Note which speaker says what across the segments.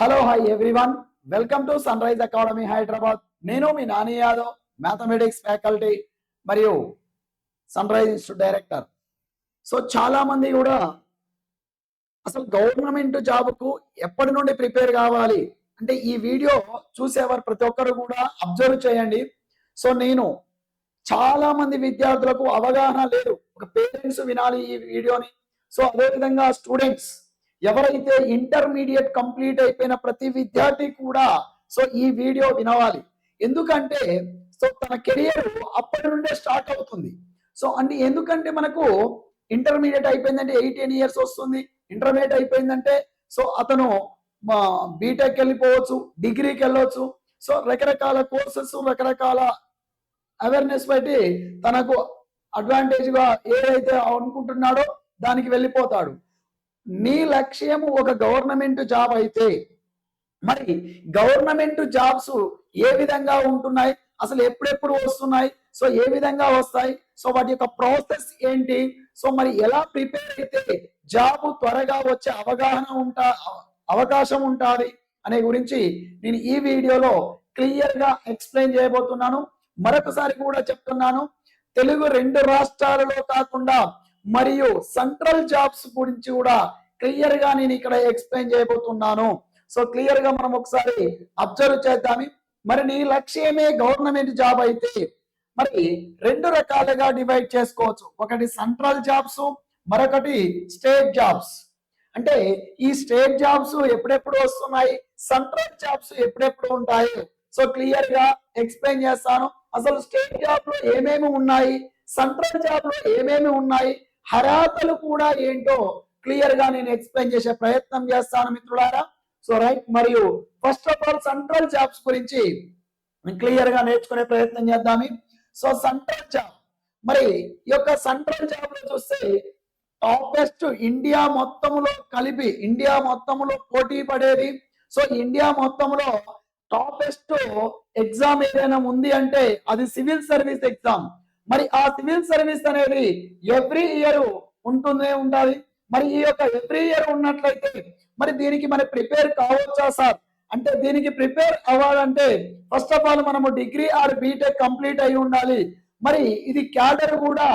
Speaker 1: Hello hi everyone welcome to sunrise academy Hyderabad నేను మీ Nani Yadav mathematics faculty మరియు sunrise institute director so చాలా మంది కూడా అసలు గవర్నమెంట్ జాబ్కు ఎప్పటి నుండి ప్రిపేర్ కావాలి? అంటే ఈ వీడియో చూసేవారు ప్రతి ఒక్కరు కూడా అబ్జర్వ్ చేయండి. సో నేను చాలా మంది విద్యార్థులకు అవగాహన లేదు. ఒక పేరెంట్స్ వినాలి ఈ వీడియోని సో అదేవిధంగా స్టూడెంట్స్ ఎవరైతే ఇంటర్మీడియట్ కంప్లీట్ అయిపోయిన ప్రతి విద్యార్థి కూడా సో ఈ వీడియో వినవాలి. ఎందుకంటే సో తన కెరియర్ అప్పటి నుండే స్టార్ట్ అవుతుంది. సో అన్ని ఎందుకంటే మనకు ఇంటర్మీడియట్ అయిపోయిందంటే ఎయిటీన్ ఇయర్స్ వస్తుంది. ఇంటర్మీడియట్ అయిపోయిందంటే సో అతను బీటెక్ వెళ్ళిపోవచ్చు డిగ్రీకి వెళ్ళవచ్చు సో రకరకాల కోర్సెస్ రకరకాల అవేర్నెస్ బట్టి తనకు అడ్వాంటేజ్గా ఏదైతే అనుకుంటున్నాడో దానికి వెళ్ళిపోతాడు. నీ లక్ష్యము ఒక గవర్నమెంట్ జాబ్ అయితే మరి గవర్నమెంట్ జాబ్స్ ఏ విధంగా ఉంటున్నాయి? అసలు ఎప్పుడెప్పుడు వస్తున్నాయి? సో ఏ విధంగా వస్తాయి? సో వాటి యొక్క ప్రాసెస్ ఏంటి? సో మరి ఎలా ప్రిపేర్ అయితే జాబ్ త్వరగా వచ్చే అవగాహన ఉంటా అవకాశం ఉంటుంది అనే గురించి నేను ఈ వీడియోలో క్లియర్గా ఎక్స్ప్లెయిన్ చేయబోతున్నాను. మరొకసారి కూడా చెప్తున్నాను. తెలుగు రెండు రాష్ట్రాలలో కాకుండా మరియు సెంట్రల్ జాబ్స్ గురించి కూడా క్లియర్గా నేను ఇక్కడ ఎక్స్ప్లెయిన్ చేయబోతున్నాను. సో క్లియర్గా మనం ఒకసారి అబ్జర్వ్ చేద్దాం మరి నీ లక్ష్యమే గవర్నమెంట్ జాబ్ అయితే మరి రెండు రకాలుగా డివైడ్ చేసుకోవచ్చు. ఒకటి సెంట్రల్ జాబ్స్ మరొకటి స్టేట్ జాబ్స్ అంటే ఈ స్టేట్ జాబ్స్ ఎప్పుడెప్పుడు వస్తున్నాయి? సెంట్రల్ జాబ్స్ ఎప్పుడెప్పుడు ఉంటాయి? సో క్లియర్గా ఎక్స్ప్లెయిన్ చేస్తాను. అసలు స్టేట్ జాబ్లో ఏమేమి ఉన్నాయి? సెంట్రల్ జాబ్లో ఏమేమి ఉన్నాయి? హరాతలు కూడా ఏంటో క్లియర్గా నేను ఎక్స్ప్లెయిన్ చేసే ప్రయత్నం చేస్తాను మిత్రులారా. సో రైట్ మరియు first of all central jobs గురించి క్లియర్గా నేర్చుకునే ప్రయత్నం చేద్దాం సో సెంట్రల్ జాబ్ మరి ఈ యొక్క సెంట్రల్ జాబ్లో చూస్తే టాపెస్ట్ ఇండియా మొత్తంలో కలిపి ఇండియా మొత్తంలో పోటీ పడేది. సో ఇండియా మొత్తములో టాపెస్ట్ ఎగ్జామ్ ఏదైనా ఉంది అంటే అది సివిల్ సర్వీస్ ఎగ్జామ్ మరి ఆ సివిల్ సర్వీస్ అనేది ఎవ్రీ ఇయర్ ఉంటుందే ఉండాలి. మరి ఈ యొక్క ఎవ్రీ ఇయర్ ఉన్నట్లయితే మరి దీనికి మనం ప్రిపేర్ కావచ్చా సార్? అంటే దీనికి ప్రిపేర్ అవ్వాలంటే ఫస్ట్ ఆఫ్ ఆల్ మనము డిగ్రీ ఆర్ బీటెక్ కంప్లీట్ అయి ఉండాలి. మరి ఇది క్యాడర్ కూడా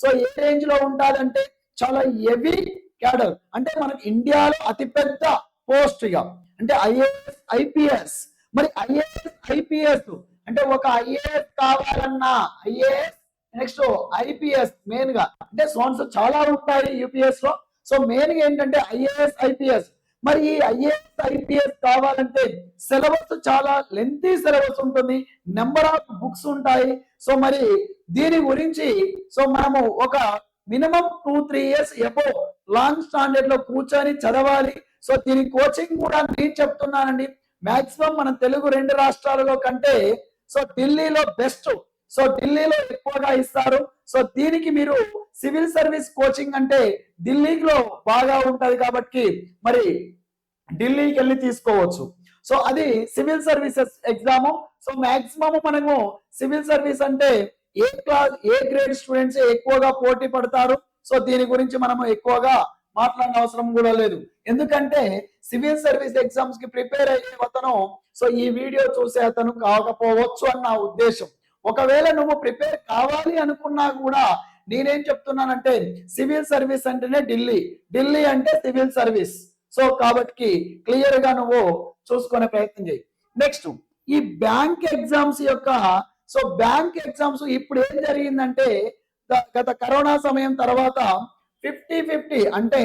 Speaker 1: సో ఏ రేంజ్లో ఉండాలంటే చాలా హెవీ క్యాడర్. అంటే మనకి ఇండియాలో అతిపెద్ద పోస్ట్ ఇక. అంటే ఐఏఎస్ ఐపీఎస్. మరి ఐఏఎస్ ఐపీఎస్. అంటే ఒక ఐఏఎస్ కావాలన్నా ఐఏఎస్ నెక్స్ట్ ఐపీఎస్ మెయిన్గా. అంటే సోన్స్ చాలా ఉంటాయి యూపీఎస్లో. సో మెయిన్గా ఏంటంటే ఐఏఎస్ ఐపీఎస్ మరి ఈ ఐఏఎస్ ఐపీఎస్ కావాలంటే సిలబస్ చాలా లెంతీ సిలబస్ ఉంటుంది. నెంబర్ ఆఫ్ బుక్స్ ఉంటాయి. సో మరి దీని గురించి సో మనము ఒక minimum two three years above long స్టాండర్డ్లో కూర్చొని చదవాలి. సో దీని కోచింగ్ కూడా నేను చెప్తున్నానండి. మాక్సిమం మన తెలుగు రెండు రాష్ట్రాలలో కంటే సో ఢిల్లీలో బెస్ట్ సో ఢిల్లీలో ఎక్కువగా ఇస్తారు. సో దీనికి మీరు సివిల్ సర్వీస్ కోచింగ్ అంటే ఢిల్లీలో బాగా ఉంటది కాబట్టి మరి ఢిల్లీకి వెళ్ళి తీసుకోవచ్చు. సో అది civil services exam. So maximum మనము సివిల్ సర్వీస్ అంటే A class A grade students ఎక్కువగా పోటీ పడతారు. సో దీని గురించి మనము ఎక్కువగా మాట్లాడిన అవసరం కూడా లేదు. ఎందుకంటే సివిల్ సర్వీస్ ఎగ్జామ్స్కి ప్రిపేర్ అయ్యే అతను సో ఈ వీడియో చూసే అతను కాకపోవచ్చు అన్న ఉద్దేశం. ఒకవేళ నువ్వు ప్రిపేర్ కావాలి అనుకున్నా కూడా నేనేం చెప్తున్నానంటే సివిల్ సర్వీస్ అంటేనే ఢిల్లీ. ఢిల్లీ అంటే సివిల్ సర్వీస్. సో కాబట్టి క్లియర్గా నువ్వు చూసుకునే ప్రయత్నం చేయి. నెక్స్ట్ ఈ బ్యాంక్ ఎగ్జామ్స్ యొక్క సో బ్యాంక్ ఎగ్జామ్స్ ఇప్పుడు ఏం జరిగిందంటే గత కరోనా సమయం తర్వాత ఫిఫ్టీ ఫిఫ్టీ అంటే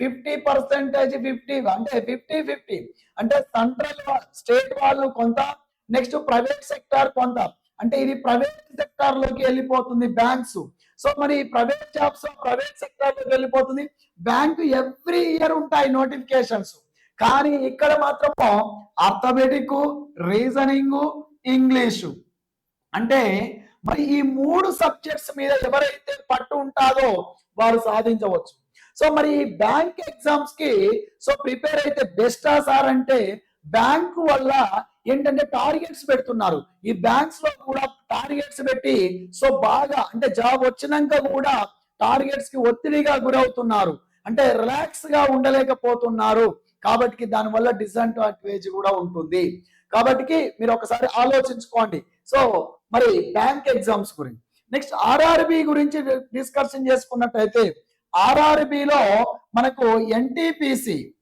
Speaker 1: ఫిఫ్టీ పర్సెంటేజ్ ఫిఫ్టీ అంటే ఫిఫ్టీ ఫిఫ్టీ. అంటే సెంట్రల్ స్టేట్ వాళ్ళు కొంత నెక్స్ట్ ప్రైవేట్ సెక్టార్ కొంత. అంటే ఇది ప్రైవేట్ సెక్టార్లోకి వెళ్ళిపోతుంది బ్యాంక్స్. సో మరి ప్రైవేట్ జాబ్స్ ప్రైవేట్ సెక్టార్లోకి వెళ్ళిపోతుంది. బ్యాంక్ ఎవ్రీ ఇయర్ ఉంటాయి నోటిఫికేషన్స్. కానీ ఇక్కడ మాత్రం అర్థమెటిక్ రీజనింగ్ ఇంగ్లీషు. అంటే మరి ఈ మూడు సబ్జెక్ట్స్ మీద ఎవరైతే పట్టు ఉంటారో వారు సాధించవచ్చు. సో మరి ఈ బ్యాంక్ ఎగ్జామ్స్కి సో ప్రిపేర్ అయితే బెస్టా సార్ అంటే బ్యాంకు వల్ల ఏంటంటే టార్గెట్స్ పెడుతున్నారు. ఈ బ్యాంక్స్లో కూడా టార్గెట్స్ పెట్టి సో బాగా అంటే జాబ్ వచ్చినాక కూడా టార్గెట్స్కి ఒత్తిడిగా గురవుతున్నారు. అంటే రిలాక్స్గా ఉండలేకపోతున్నారు. కాబట్టి దానివల్ల డిసడ్వాంటేజ్ కూడా ఉంటుంది. కాబట్టి మీరు ఒకసారి ఆలోచించుకోండి. సో మరి బ్యాంక్ ఎగ్జామ్స్ గురించి. నెక్స్ట్ ఆర్ఆర్బి గురించి డిస్కషన్ చేసుకున్నట్టయితే ఆర్ఆర్బిలో మనకు ఎన్టీపీసీ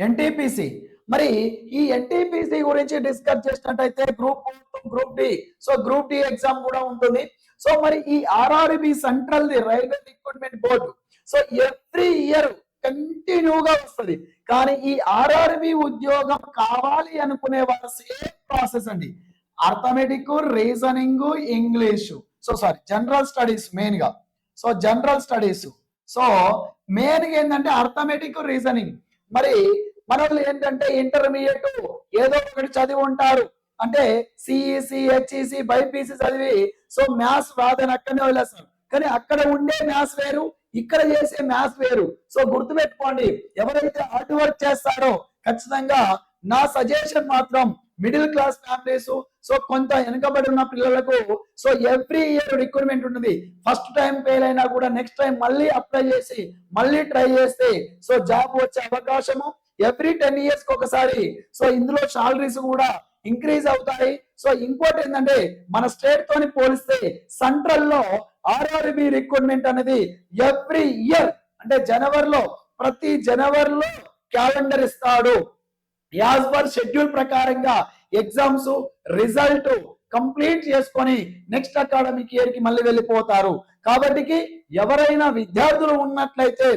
Speaker 1: ఎన్టీపీసీ మరి ఈ ఎన్టీపీసీ గురించి డిస్కస్ చేసినట్టయితే group group D so group D exam కూడా ఉంటుంది. సో మరి ఈ RRB central the railway recruitment board so every year కంటిన్యూగా వస్తుంది. కానీ ఈ ఆర్ఆర్బి ఉద్యోగం కావాలి అనుకునే వారు సేమ్ ప్రాసెస్ అండి. Arithmetic reasoning English so sorry general studies మెయిన్గా. సో జనరల్ స్టడీస్ సో మెయిన్గా ఏంటంటే అర్థమెటిక్ రీజనింగ్ మరి మన ఏంటంటే ఇంటర్మీడియట్ ఏదో ఒకటి చదివి ఉంటారు. అంటే సిఈసి హెచ్ఈసి బైపీసీ చదివి సో మ్యాథ్స్ రాదని అక్కడనే వెళ్ళేస్తారు కానీ అక్కడ ఉండే మ్యాథ్స్ వేరు ఇక్కడ చేసే మ్యాథ్స్ వేరు. సో గుర్తుపెట్టుకోండి ఎవరైతే హార్డ్ వర్క్ చేస్తారో ఖచ్చితంగా నా సజెషన్ మాత్రం మిడిల్ క్లాస్ ఫ్యామిలీస్ సో కొంత వెనుకబడి ఉన్న పిల్లలకు సో ఎవ్రీ ఇయర్ రిక్రూట్మెంట్ ఉంటుంది. ఫస్ట్ టైం ఫెయిల్ అయినా కూడా నెక్స్ట్ టైం మళ్ళీ అప్లై చేసి మళ్ళీ ట్రై చేస్తే సో జాబ్ వచ్చే అవకాశము ఎవ్రీ టెన్ ఇయర్స్ ఒకసారి. సో ఇందులో శాలరీస్ కూడా ఇంక్రీజ్ అవుతాయి. సో ఇంకోటి ఏంటంటే మన స్టేట్ తోని పోలిస్తే సెంట్రల్లో ఆర్ఆర్బి రిక్రూట్మెంట్ అనేది ఎవ్రీ ఇయర్ అంటే జనవరిలో ప్రతి జనవరిలో క్యాలెండర్ ఇస్తాడు. యాజ్ పర్ షెడ్యూల్ ప్రకారంగా ఎగ్జామ్స్ రిజల్ట్ కంప్లీట్ చేసుకొని నెక్స్ట్ అకాడమిక్ ఇయర్కి మళ్ళీ వెళ్ళిపోతారు. కాబట్టి ఎవరైనా విద్యార్థులు ఉన్నట్లయితే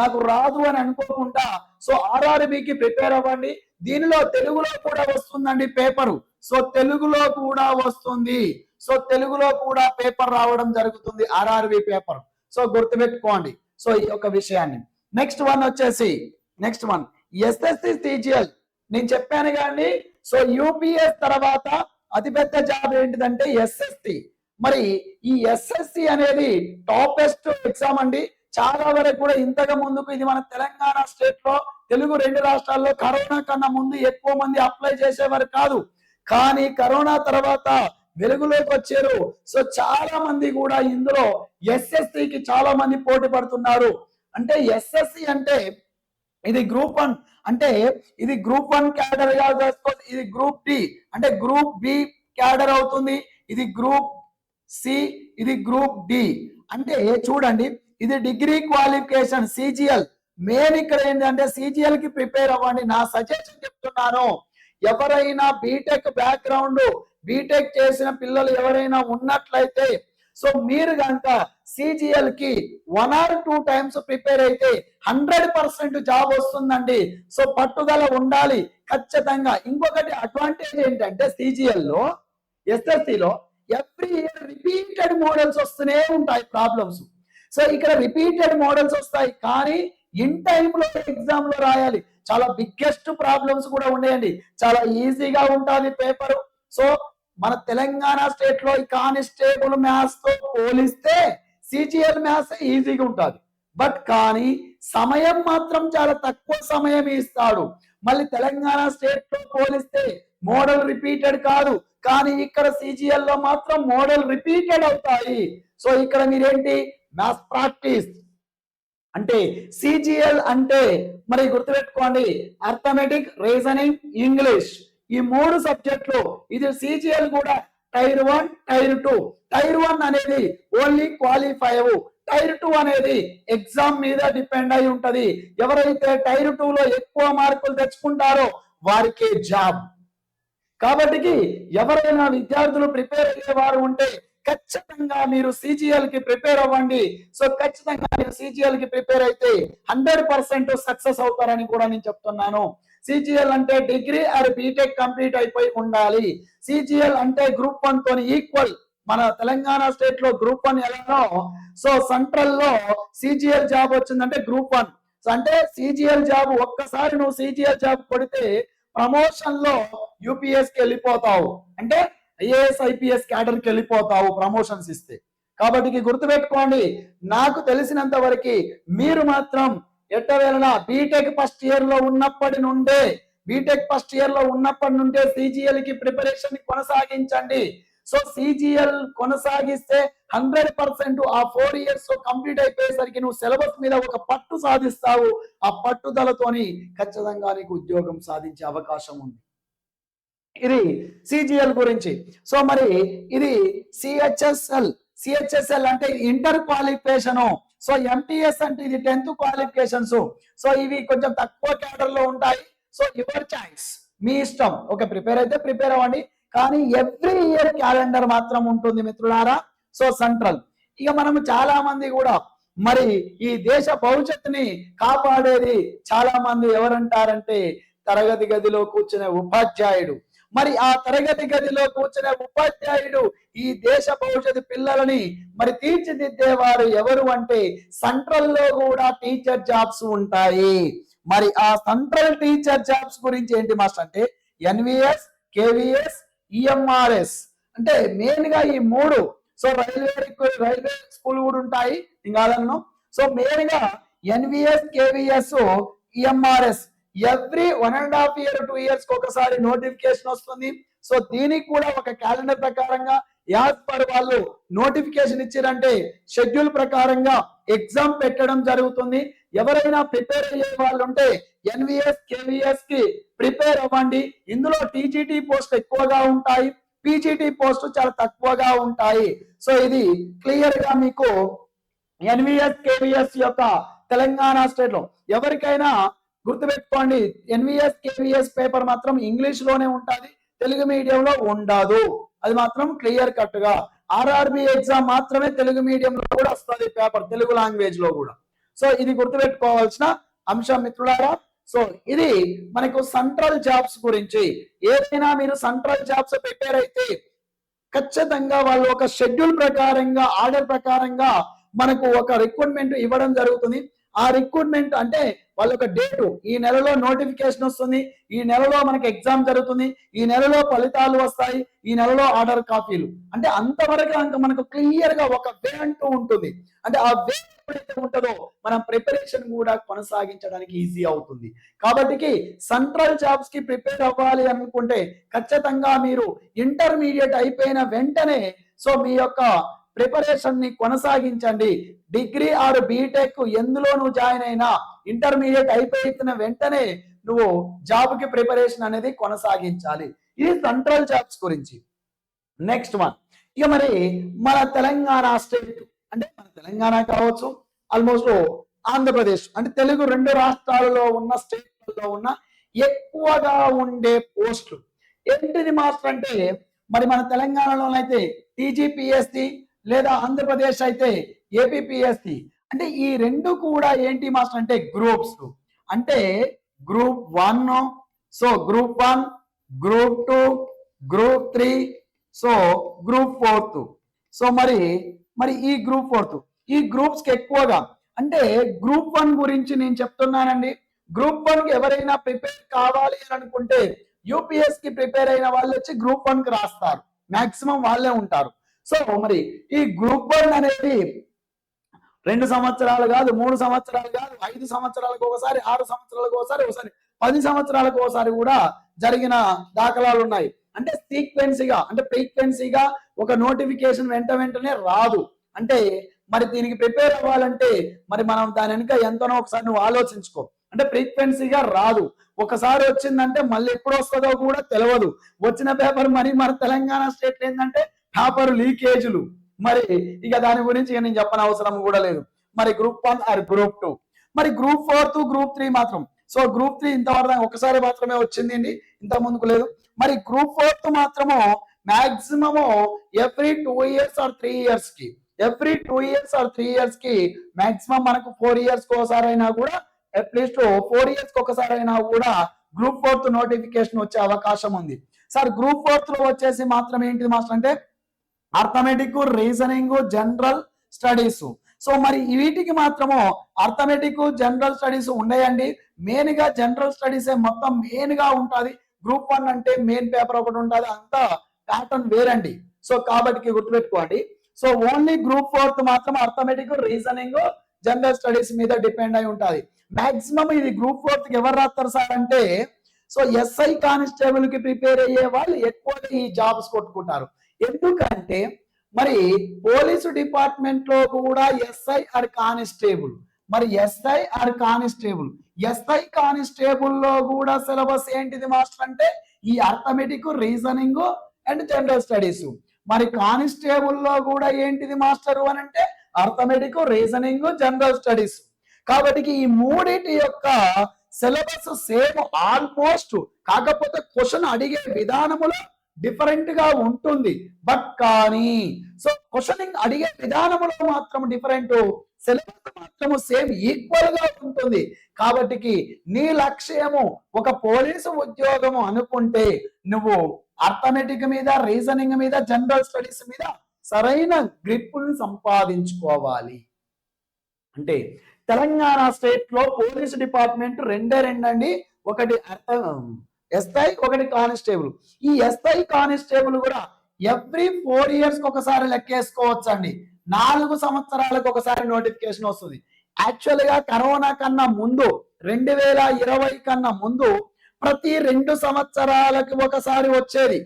Speaker 1: నాకు రాదు అని అనుకోకుండా సో ఆర్ఆర్బికి ప్రిపేర్ అవ్వండి. దీనిలో తెలుగులో కూడా వస్తుందండి పేపరు. సో తెలుగులో కూడా వస్తుంది. సో తెలుగులో కూడా పేపర్ రావడం జరుగుతుంది ఆర్ఆర్బి పేపర్. సో గుర్తుపెట్టుకోండి. సో ఈ యొక్క విషయాన్ని. నెక్స్ట్ వన్ వచ్చేసి నెక్స్ట్ వన్. ఎస్ఎస్సి టీజీఎల్ నేను చెప్పాను కానీ సో యూపీఎస్ తర్వాత అతిపెద్ద జాబ్ ఏంటిదంటే ఎస్ఎస్సి. మరి ఈ ఎస్ఎస్సి అనేది టాపెస్ట్ ఎగ్జామ్ అండి. చాలా వరకు కూడా ఇంతకు ముందుకు ఇది మన తెలంగాణ స్టేట్లో తెలుగు రెండు రాష్ట్రాల్లో కరోనా కన్నా ముందు ఎక్కువ మంది అప్లై చేసేవారు కాదు. కానీ కరోనా తర్వాత వెలుగులోకి వచ్చారు. సో చాలా మంది కూడా ఇందులో ఎస్ఎస్సికి చాలా మంది పోటీ పడుతున్నారు. అంటే ఎస్ఎస్సి అంటే ఇది గ్రూప్ వన్ అంటే ఇది గ్రూప్ వన్ క్యాడర్గా చేసుకోవచ్చు ఇది గ్రూప్ డి అంటే గ్రూప్ బి క్యాడర్ అవుతుంది ఇది గ్రూప్ సి ఇది గ్రూప్ డి అంటే చూడండి ఇది డిగ్రీ క్వాలిఫికేషన్ సిజిఎల్ మెయిన్ ఇక్కడ ఏంటంటే సిజిఎల్కి ప్రిపేర్ అవ్వండి. నా సజెషన్ చెప్తున్నాను. ఎవరైనా బీటెక్ బ్యాక్గ్రౌండ్ బీటెక్ చేసిన పిల్లలు ఎవరైనా ఉన్నట్లయితే సో మీరు కనుక సిజిఎల్కి one or two times prepare అయితే హండ్రెడ్ పర్సెంట్ జాబ్ వస్తుందండి. సో పట్టుదల ఉండాలి. ఖచ్చితంగా. ఇంకొకటి అడ్వాంటేజ్ ఏంటంటే సిజిఎల్లో ఎస్ఎస్సిలో ఎవ్రీ ఇయర్ రిపీటెడ్ మోడల్స్ వస్తూనే ఉంటాయి ప్రాబ్లమ్స్ సో ఇక్కడ రిపీటెడ్ మోడల్స్ వస్తాయి. కానీ ఇన్లో ఎగ్జామ్లో రాయాలి. చాలా బిగ్గెస్ట్ ప్రాబ్లమ్స్ కూడా ఉన్నాయండి. చాలా ఈజీగా ఉంటుంది పేపర్ సో మన తెలంగాణ స్టేట్లో ఈ కానిస్టేబుల్ మ్యాథ్స్తో పోలిస్తే సిజిఎల్ మ్యాథ్స్ ఈజీగా ఉంటుంది బట్ కానీ సమయం మాత్రం చాలా తక్కువ సమయం ఇస్తాడు. మళ్ళీ తెలంగాణ స్టేట్తో పోలిస్తే మోడల్ రిపీటెడ్ కాదు. కానీ ఇక్కడ సిజిఎల్లో మాత్రం మోడల్ రిపీటెడ్ అవుతాయి. సో ఇక్కడ మీరేంటి? మ్యాథ్స్ ప్రాక్టీస్ అంటే సిజిఎల్ అంటే మరి గుర్తుపెట్టుకోండి అర్థమెటిక్ రీజనింగ్ ఇంగ్లీష్ ఈ మూడు సబ్జెక్టులు ఇది సిజిఎల్ కూడా tier one tier two tier one అనేది ఓన్లీ క్వాలిఫై టైర్ టూ అనేది ఎగ్జామ్ మీద డిపెండ్ అయి ఉంటది. ఎవరైతే టైర్ టూ లో ఎక్కువ మార్కులు తెచ్చుకుంటారో వారికి జాబ్ కాబట్టి ఎవరైనా విద్యార్థులు ప్రిపేర్ అయ్యే వారు ఉంటే ఖచ్చితంగా మీరు సిజిఎల్కి ప్రిపేర్ అవ్వండి. సో ఖచ్చితంగా మీరు సిజిఎల్కి ప్రిపేర్ అయితే హండ్రెడ్ పర్సెంట్ సక్సెస్ అవుతారని కూడా నేను చెప్తున్నాను. సిజిఎల్ అంటే డిగ్రీ ఆర్ బీటెక్ కంప్లీట్ అయిపోయి ఉండాలి. సిజిఎల్ అంటే గ్రూప్ వన్ తోని ఈక్వల్. మన తెలంగాణ స్టేట్లో గ్రూప్ వన్ ఎలానో? సో సెంట్రల్లో సిజిఎల్ జాబ్ వచ్చిందంటే గ్రూప్ వన్. అంటే సిజిఎల్ జాబ్ ఒక్కసారి నువ్వు సిజిఎల్ జాబ్ కొడితే ప్రమోషన్లో యూపీఎస్కి వెళ్ళిపోతావు. అంటే ఐఏఎస్ ఐపీఎస్ క్యాడర్కి వెళ్ళిపోతావు ప్రమోషన్స్ ఇస్తే. కాబట్టి గుర్తుపెట్టుకోండి నాకు తెలిసినంత వరకు మీరు మాత్రం ఎట్టవేళ బీటెక్ ఫస్ట్ ఇయర్లో ఉన్నప్పటి నుండే బీటెక్ ఫస్ట్ ఇయర్లో ఉన్నప్పటి నుండే సిజిఎల్కి ప్రిపరేషన్ కొనసాగించండి. సో సిజిఎల్ కొనసాగిస్తే హండ్రెడ్ పర్సెంట్ ఆ ఫోర్ ఇయర్స్ కంప్లీట్ అయిపోయేసరికి నువ్వు సిలబస్ మీద ఒక పట్టు సాధిస్తావు. ఆ పట్టుదలతోని ఖచ్చితంగా నీకు ఉద్యోగం సాధించే అవకాశం ఉంది. ఇది సిజిఎల్ గురించి. సో మరి ఇది సిహెచ్ఎస్ఎల్ సిహెచ్ఎస్ఎల్ అంటే ఇంటర్ క్వాలిఫికేషన్ సో ఎంటీఎస్ అంటే ఇది టెన్త్ క్వాలిఫికేషన్స్ సో ఇవి కొంచెం తక్కువ క్యాడర్లో ఉంటాయి. సో యువర్ చాయిస్ మీ ఇష్టం. ఓకే ప్రిపేర్ అయితే ప్రిపేర్ అవ్వండి. కానీ ఎవ్రీ ఇయర్ క్యాలెండర్ మాత్రం ఉంటుంది మిత్రులారా. సో సెంట్రల్ ఇక మనం చాలా మంది కూడా మరి ఈ దేశ భవిష్యత్తుని కాపాడేది చాలా మంది ఎవరంటారంటే తరగతి గదిలో కూర్చునే ఉపాధ్యాయుడు. మరి ఆ తరగతి గదిలో కూర్చునే ఉపాధ్యాయుడు ఈ దేశ భవిష్యత్తు పిల్లలని మరి తీర్చిదిద్దేవారు ఎవరు అంటే సెంట్రల్లో కూడా టీచర్ జాబ్స్ ఉంటాయి. మరి ఆ సెంట్రల్ టీచర్ జాబ్స్ గురించి ఏంటి మాస్టర్ అంటే ఎన్విఎస్ కేవిఎస్ ఈఎంఆర్ఎస్ అంటే మెయిన్గా ఈ మూడు. సో రైల్వే రైల్వే స్కూల్ కూడా ఉంటాయి. ఇంకా సో మెయిన్గా NVS KVS EMRS every one and half year two ఇయర్స్కి ఒకసారి నోటిఫికేషన్ వస్తుంది. సో దీనికి కూడా ఒక క్యాలెండర్ ప్రకారంగా యాజ్ పర్ వాళ్ళు నోటిఫికేషన్ ఇచ్చారంటే షెడ్యూల్ ప్రకారంగా ఎగ్జామ్ పెట్టడం జరుగుతుంది. ఎవరైనా ప్రిపేర్ అయ్యే వాళ్ళు ఉంటే ఎన్విఎస్ కేవిఎస్కి ప్రిపేర్ అవ్వండి. ఇందులో టీజీటీ పోస్ట్ ఎక్కువగా ఉంటాయి. పీజీటీ పోస్ట్ చాలా తక్కువగా ఉంటాయి. సో ఇది క్లియర్గా మీకు ఎన్విఎస్ కేవిఎస్ యొక్క తెలంగాణ స్టేట్లో ఎవరికైనా గుర్తుపెట్టుకోండి ఎన్విఎస్ కేవిఎస్ పేపర్ మాత్రం ఇంగ్లీష్లోనే ఉంటుంది తెలుగు మీడియంలో ఉండదు. అది మాత్రం క్లియర్ కట్గా. ఆర్ఆర్బి ఎగ్జామ్ మాత్రమే తెలుగు మీడియంలో కూడా వస్తుంది పేపర్ తెలుగు లాంగ్వేజ్లో కూడా. సో ఇది గుర్తుపెట్టుకోవాల్సిన అంశం మిత్రులారా. సో ఇది మనకు సెంట్రల్ జాబ్స్ గురించి. ఏదైనా మీరు సెంట్రల్ జాబ్స్ ప్రిపేర్ అయితే ఖచ్చితంగా వాళ్ళు ఒక షెడ్యూల్ ప్రకారంగా ఆర్డర్ ప్రకారంగా మనకు ఒక రిక్రూట్మెంట్ ఇవ్వడం జరుగుతుంది. ఆ రిక్రూట్మెంట్ అంటే వాళ్ళ యొక్క డేటు ఈ నెలలో నోటిఫికేషన్ వస్తుంది. ఈ నెలలో మనకి ఎగ్జామ్ జరుగుతుంది. ఈ నెలలో ఫలితాలు వస్తాయి. ఈ నెలలో ఆర్డర్ కాపీలు. అంటే అంతవరకు అంత మనకు క్లియర్గా ఒక వే అంటూ ఉంటుంది. అంటే ఆ వే ఎప్పుడైతే ఉంటుందో మనం ప్రిపరేషన్ కూడా కొనసాగించడానికి ఈజీ అవుతుంది. కాబట్టి సెంట్రల్ జాబ్స్కి ప్రిపేర్ అవ్వాలి అనుకుంటే ఖచ్చితంగా మీరు ఇంటర్మీడియట్ అయిపోయిన వెంటనే సో మీ యొక్క ప్రిపరేషన్ని కొనసాగించండి. డిగ్రీ ఆర్ బీటెక్ ఎందులో నువ్వు జాయిన్ అయినా ఇంటర్మీడియట్ అయిపోయిన వెంటనే నువ్వు జాబ్కి ప్రిపరేషన్ అనేది కొనసాగించాలి. ఇది సెంట్రల్ జాబ్స్ గురించి. Next one. ఇక మరి మన తెలంగాణ స్టేట్ అంటే మన తెలంగాణ కావచ్చు ఆల్మోస్ట్ ఆంధ్రప్రదేశ్ అంటే తెలుగు రెండు రాష్ట్రాలలో ఉన్న స్టేట్లలో ఉన్న ఎక్కువగా ఉండే పోస్టులు. ఏంటిది మాస్టర్ అంటే మరి మన తెలంగాణలోనైతే టీజీపీఎస్సి లేదా ఆంధ్రప్రదేశ్ అయితే ఏపీపీఎస్సి అంటే ఈ రెండు కూడా ఏంటి మాస్టర్ అంటే గ్రూప్స్. అంటే group one so group one group two group three so group fourth. So మరి మరి ఈ గ్రూప్ ఫోర్త్. ఈ గ్రూప్స్కి ఎక్కువగా అంటే గ్రూప్ వన్ గురించి నేను చెప్తున్నానండి. గ్రూప్ వన్కి ఎవరైనా ప్రిపేర్ కావాలి అని అనుకుంటే యూపీఎస్కి ప్రిపేర్ అయిన వాళ్ళు వచ్చి గ్రూప్ వన్కి రాస్తారు. మాక్సిమం వాళ్ళే ఉంటారు. సో మరి ఈ గ్రూప్ వన్ అనేది రెండు సంవత్సరాలు కాదు మూడు సంవత్సరాలు కాదు ఐదు సంవత్సరాలకు ఒకసారి ఆరు సంవత్సరాలకు ఒకసారి ఒకసారి పది సంవత్సరాలకు ఒకసారి కూడా జరిగిన దాఖలాలు ఉన్నాయి. అంటే సీక్వెన్సీగా అంటే ఫ్రీక్వెన్సీగా ఒక నోటిఫికేషన్ వెంట వెంటనే రాదు. అంటే మరి దీనికి ప్రిపేర్ అవ్వాలంటే మరి మనం దాని వెనుక ఎంతనో ఒకసారి నువ్వు ఆలోచించుకో. అంటే ఫ్రీక్వెన్సీగా రాదు. ఒకసారి వచ్చిందంటే మళ్ళీ ఎప్పుడు వస్తుందో కూడా తెలియదు వచ్చిన పేపర్ మరి మన తెలంగాణ స్టేట్ ఏంటంటే పేపర్ లీకేజీలు. మరి ఇక దాని గురించి నేను చెప్పని అవసరం కూడా లేదు. మరి group one or group two మరి గ్రూప్ ఫోర్త్ గ్రూప్ త్రీ మాత్రం. సో గ్రూప్ త్రీ ఇంతవరకు ఒకసారి మాత్రమే వచ్చింది అండి. ఇంత ముందుకు లేదు. మరి గ్రూప్ ఫోర్త్ మాత్రము maximum every two years or three ఇయర్స్కి every two years or three ఇయర్స్కి మాక్సిమం మనకు ఫోర్ ఇయర్స్కి ఒకసారి అయినా కూడా అట్లీస్ట్ ఫోర్ ఇయర్స్కి ఒకసారి అయినా కూడా గ్రూప్ ఫోర్త్ నోటిఫికేషన్ వచ్చే అవకాశం ఉంది. సార్ గ్రూప్ ఫోర్త్లో వచ్చేసి మాత్రం ఏంటిది మాస్టర్ అంటే arithmetic reasoning general studies. So మరి వీటికి మాత్రము అర్థమెటిక్ జనరల్ స్టడీస్ ఉండేయండి. మెయిన్గా జనరల్ స్టడీస్ మొత్తం మెయిన్గా గ్రూప్ వన్ అంటే మెయిన్ పేపర్ ఒకటి ఉంటుంది అంతా ప్యాటర్న్ వేరండి. సో కాబట్టి గుర్తుపెట్టుకోండి. సో ఓన్లీ గ్రూప్ ఫోర్త్ మాత్రం అర్థమెటిక్ రీజనింగ్ జనరల్ స్టడీస్ మీద డిపెండ్ అయి ఉంటుంది. మాక్సిమం ఇది గ్రూప్ ఫోర్త్కి ఎవరు రాస్తారు సార్ అంటే సో ఎస్ఐ కానిస్టేబుల్కి ప్రిపేర్ అయ్యే వాళ్ళు ఎక్కువగా ఈ జాబ్స్ కొట్టుకుంటారు. ఎందుకంటే మరి పోలీసు డిపార్ట్మెంట్లో కూడా ఎస్ఐ ఆర్ కానిస్టేబుల్. మరి ఎస్ఐ ఆర్ కానిస్టేబుల్. ఎస్ఐ కానిస్టేబుల్లో కూడా సిలబస్ ఏంటిది మాస్టర్ అంటే ఈ arithmetic reasoning and general studies. మరి కానిస్టేబుల్లో కూడా ఏంటిది మాస్టర్ అని అంటే అర్థమెటిక్ రీజనింగ్ జనరల్ స్టడీస్. కాబట్టి ఈ మూడింటి యొక్క సిలబస్ సేమ్ ఆల్మోస్ట్. కాకపోతే క్వశ్చన్ అడిగే విధానములో డిఫరెంట్గా ఉంటుంది. బట్ కానీ సో క్వశ్చనింగ్ అడిగే విధానంలో మాత్రం డిఫరెంట్. సిలబస్ మాత్రము సేమ్ ఈక్వల్గా ఉంటుంది. కాబట్టి నీ లక్ష్యము ఒక పోలీసు ఉద్యోగము అనుకుంటే నువ్వు అర్థమెటిక్ మీద రీజనింగ్ మీద జనరల్ స్టడీస్ మీద సరైన గ్రిప్పుని సంపాదించుకోవాలి. అంటే తెలంగాణ స్టేట్లో పోలీస్ డిపార్ట్మెంట్ రెండే రెండండి. ఒకటి ఎస్ఐ ఒకటి కానిస్టేబుల్. ఈ ఎస్ఐ కానిస్టేబుల్ కూడా ఎవ్రీ ఫోర్ ఇయర్స్కి ఒకసారి లెక్కేసుకోవచ్చు అండి నాలుగు సంవత్సరాలకు ఒకసారి నోటిఫికేషన్ వస్తుంది. యాక్చువల్గా కరోనా కన్నా ముందు రెండు వేల ఇరవై కన్నా ముందు ప్రతి రెండు సంవత్సరాలకి ఒకసారి వచ్చేది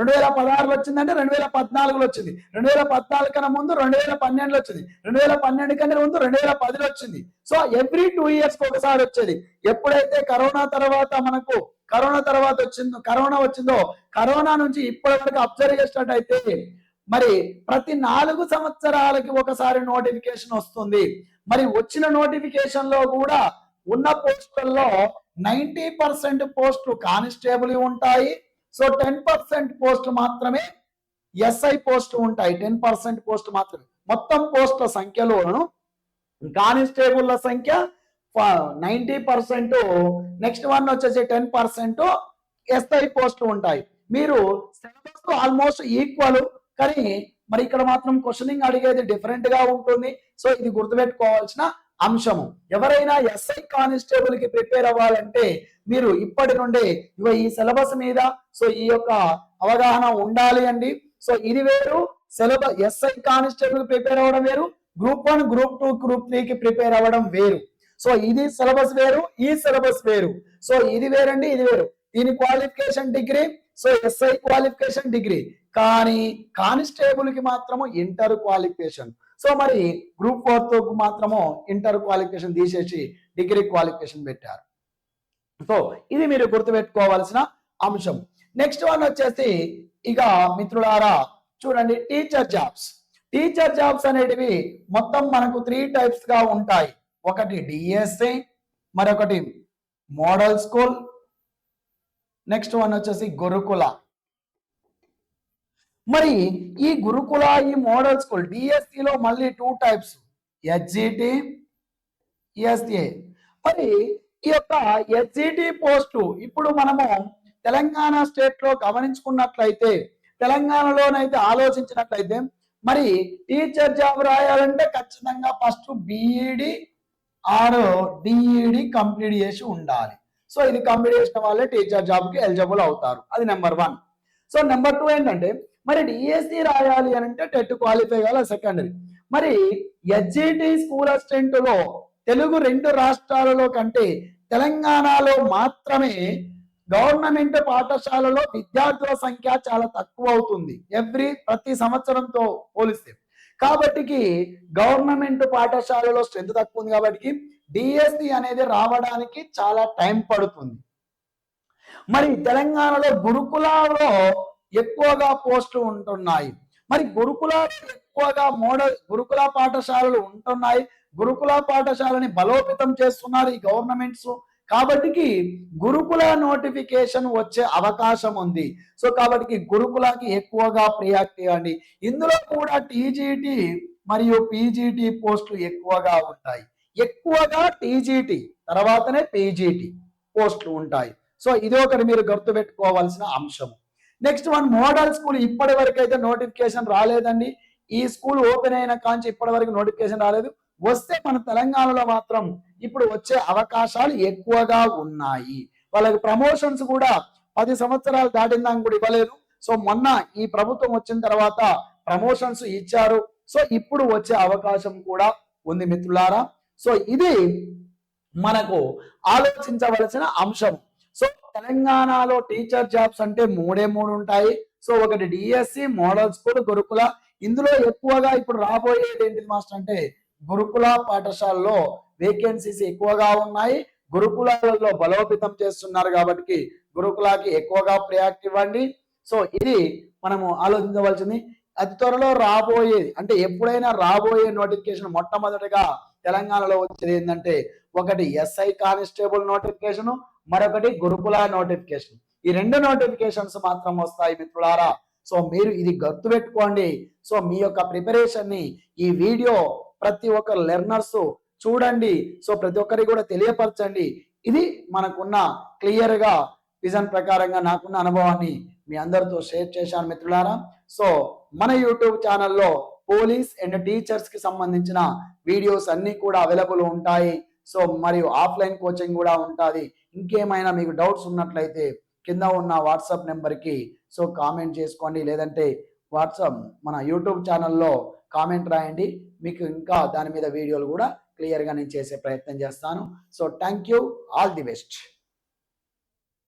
Speaker 1: రెండు వేల పదహారులో వచ్చిందంటే రెండు వేల పద్నాలుగులో వచ్చింది. రెండు వేల పద్నాలుగు కన్నా ముందు రెండు వేల పన్నెండులో వచ్చింది. రెండు వేల పన్నెండు కన్నా ముందు రెండు వేల పదిలో వచ్చింది. సో ఎవ్రీ టూ ఇయర్స్ ఒకసారి వచ్చేది. ఎప్పుడైతే కరోనా తర్వాత మనకు కరోనా తర్వాత వచ్చిందో కరోనా వచ్చిందో కరోనా నుంచి ఇప్పటి వరకు అబ్జర్వ్ చేసినట్టయితే మరి ప్రతి నాలుగు సంవత్సరాలకి ఒకసారి నోటిఫికేషన్ వస్తుంది. మరి వచ్చిన నోటిఫికేషన్లో కూడా ఉన్న పోస్టుల్లో నైంటీ పర్సెంట్ పోస్టులు కానిస్టేబుల్ ఉంటాయి. సో టెన్ పర్సెంట్ పోస్ట్ మాత్రమే ఎస్ఐ పోస్ట్ ఉంటాయి. టెన్ పర్సెంట్ పోస్ట్ మాత్రమే. మొత్తం పోస్టుల సంఖ్యలోను కానిస్టేబుల్ల సంఖ్య నైంటీ పర్సెంట్ నెక్స్ట్ వన్ వచ్చేసి టెన్ పర్సెంట్ ఎస్ఐ పోస్టులు ఉంటాయి. మీరు సిలబస్ ఆల్మోస్ట్ ఈక్వల్ కానీ మరి ఇక్కడ మాత్రం క్వశ్చనింగ్ అడిగేది డిఫరెంట్గా ఉంటుంది. సో ఇది గుర్తుపెట్టుకోవాల్సిన అంశము. ఎవరైనా ఎస్ఐ కానిస్టేబుల్కి ప్రిపేర్ అవ్వాలంటే మీరు ఇప్పటి నుండే ఇవ ఈ సిలబస్ మీద సో ఈ యొక్క అవగాహన ఉండాలి అండి. సో ఇది వేరు సిలబస్ ఎస్ఐ కానిస్టేబుల్ ప్రిపేర్ అవ్వడం వేరు group one group two group three కి ప్రిపేర్ అవ్వడం వేరు. సో ఇది సిలబస్ వేరు ఈ సిలబస్ వేరు. సో ఇది వేరండి ఇది వేరు. దీని qualification degree so SI qualification degree. కానీ కానిస్టేబుల్కి మాత్రము ఇంటర్ క్వాలిఫికేషన్. సో మరి గ్రూప్ ఫోర్తో మాత్రము ఇంటర్ క్వాలిఫికేషన్ తీసేసి డిగ్రీ క్వాలిఫికేషన్ పెట్టారు. సో ఇది మీరు గుర్తుపెట్టుకోవాల్సిన అంశం. నెక్స్ట్ వన్ వచ్చేసి ఇక మిత్రులారా చూడండి టీచర్ జాబ్స్ టీచర్ జాబ్స్ అనేటివి మొత్తం మనకు త్రీ టైప్స్గా ఉంటాయి. ఒకటి డిఎస్సి మరొకటి మోడల్ స్కూల్ నెక్స్ట్ వన్ వచ్చేసి గురుకుల. మరి ఈ గురుకుల ఈ మోడల్ స్కూల్ డిఎస్సిలో మళ్ళీ టూ టైప్స్ హెచ్జిటి ఎస్ఏ మరి ఈ యొక్క ఎస్జిటి పోస్టు ఇప్పుడు మనము తెలంగాణ స్టేట్లో గమనించుకున్నట్లయితే తెలంగాణలోనైతే ఆలోచించినట్లయితే మరి టీచర్ జాబ్ రాయాలంటే ఖచ్చితంగా first BEd or DEd complete చేసి ఉండాలి. సో ఇది కంప్లీట్ చేసిన వాళ్ళే టీచర్ జాబ్కి ఎలిజిబుల్ అవుతారు. అది number one so number two ఏంటంటే మరి డిఎస్సి రాయాలి అని అంటే టెట్ క్వాలిఫై కావాలి సెకండరీ మరి ఎస్జిటి స్కూల్ అసిస్టెంట్లో తెలుగు రెండు రాష్ట్రాలలో కంటే తెలంగాణలో మాత్రమే గవర్నమెంట్ పాఠశాలలో విద్యార్థుల సంఖ్య చాలా తక్కువ అవుతుంది ఎవ్రీ ప్రతి సంవత్సరంతో పోలిస్తే. కాబట్టికి గవర్నమెంట్ పాఠశాలలో స్ట్రెంత్ తక్కువ ఉంది కాబట్టి డిఎస్సి అనేది రావడానికి చాలా టైం పడుతుంది. మరి తెలంగాణలో గురుకులాలో ఎక్కువగా పోస్టులు ఉంటున్నాయి. మరి గురుకులాలు ఎక్కువగా మోడల్ గురుకుల పాఠశాలలు ఉంటున్నాయి. గురుకుల పాఠశాలని బలోపేతం చేస్తున్నారు ఈ గవర్నమెంట్స్ కాబట్టికి గురుకుల నోటిఫికేషన్ వచ్చే అవకాశం ఉంది. సో కాబట్టి గురుకులకి ఎక్కువగా ప్రియారిటీ ఇవ్వండి ఇందులో కూడా టీజీటీ మరియు పీజీటీ పోస్టులు ఎక్కువగా ఉంటాయి. ఎక్కువగా టీజీటీ తర్వాతనే పీజీటీ పోస్టులు ఉంటాయి. సో ఇది ఒకటి మీరు గుర్తుపెట్టుకోవాల్సిన అంశం. నెక్స్ట్ వన్ మోడల్ స్కూల్ ఇప్పటి వరకు అయితే నోటిఫికేషన్ రాలేదండి. ఈ స్కూల్ ఓపెన్ అయిన కాంచి ఇప్పటి వరకు నోటిఫికేషన్ రాలేదు. వస్తే మన తెలంగాణలో మాత్రం ఇప్పుడు వచ్చే అవకాశాలు ఎక్కువగా ఉన్నాయి. వాళ్ళకి ప్రమోషన్స్ కూడా పది సంవత్సరాలు దాటిందాక కూడా ఇవ్వలేదు. సో మొన్న ఈ ప్రభుత్వం వచ్చిన తర్వాత ప్రమోషన్స్ ఇచ్చారు. సో ఇప్పుడు వచ్చే అవకాశం కూడా ఉంది మిత్రులారా. సో ఇది మనకు ఆలోచించవలసిన అంశం. సో తెలంగాణలో టీచర్ జాబ్స్ అంటే మూడే మూడు ఉంటాయి. సో ఒకటి డిఎస్సి మోడల్ స్కూల్ గురుకుల. ఇందులో ఎక్కువగా ఇప్పుడు రాబోయేది ఏంటి మాస్టర్ అంటే గురుకుల పాఠశాలలో వేకెన్సీస్ ఎక్కువగా ఉన్నాయి. గురుకులాలలో బలోపేతం చేస్తున్నారు కాబట్టి గురుకులాకి ఎక్కువగా ప్రయాక్ట్ ఇవ్వండి. సో ఇది మనము ఆలోచించవలసింది. అతి త్వరలో రాబోయేది అంటే ఎప్పుడైనా రాబోయే నోటిఫికేషన్ మొట్టమొదటిగా తెలంగాణలో వచ్చేది ఏంటంటే ఒకటి ఎస్ఐ కానిస్టేబుల్ నోటిఫికేషన్ మరొకటి గురుకుల నోటిఫికేషన్ ఈ రెండు నోటిఫికేషన్స్ మాత్రం వస్తాయి మిత్రులారా. సో మీరు ఇది గుర్తుపెట్టుకోండి. సో మీ యొక్క ప్రిపరేషన్ని ఈ వీడియో ప్రతి ఒక్క లెర్నర్స్ చూడండి. సో ప్రతి ఒక్కరికి కూడా తెలియపరచండి. ఇది మనకున్న క్లియర్గా విజన్ ప్రకారంగా నాకున్న అనుభవాన్ని మీ అందరితో షేర్ చేశాను మిత్రులారా. సో మన యూట్యూబ్ ఛానల్లో పోలీస్ అండ్ టీచర్స్కి సంబంధించిన వీడియోస్ అన్ని కూడా అవైలబుల్ ఉంటాయి. సో మరియు ఆఫ్లైన్ కోచింగ్ కూడా ఉంటుంది. ఇంకేమైనా మీకు డౌట్స్ ఉన్నట్లయితే కింద ఉన్న వాట్సాప్ నెంబర్కి సో కామెంట్ చేసుకోండి. లేదంటే వాట్సాప్ మన యూట్యూబ్ ఛానల్లో కామెంట్ రాయండి. మీకు ఇంకా దాని మీద వీడియోలు కూడా క్లియర్గా నేను చేసే ప్రయత్నం చేస్తాను. So thank you all the best.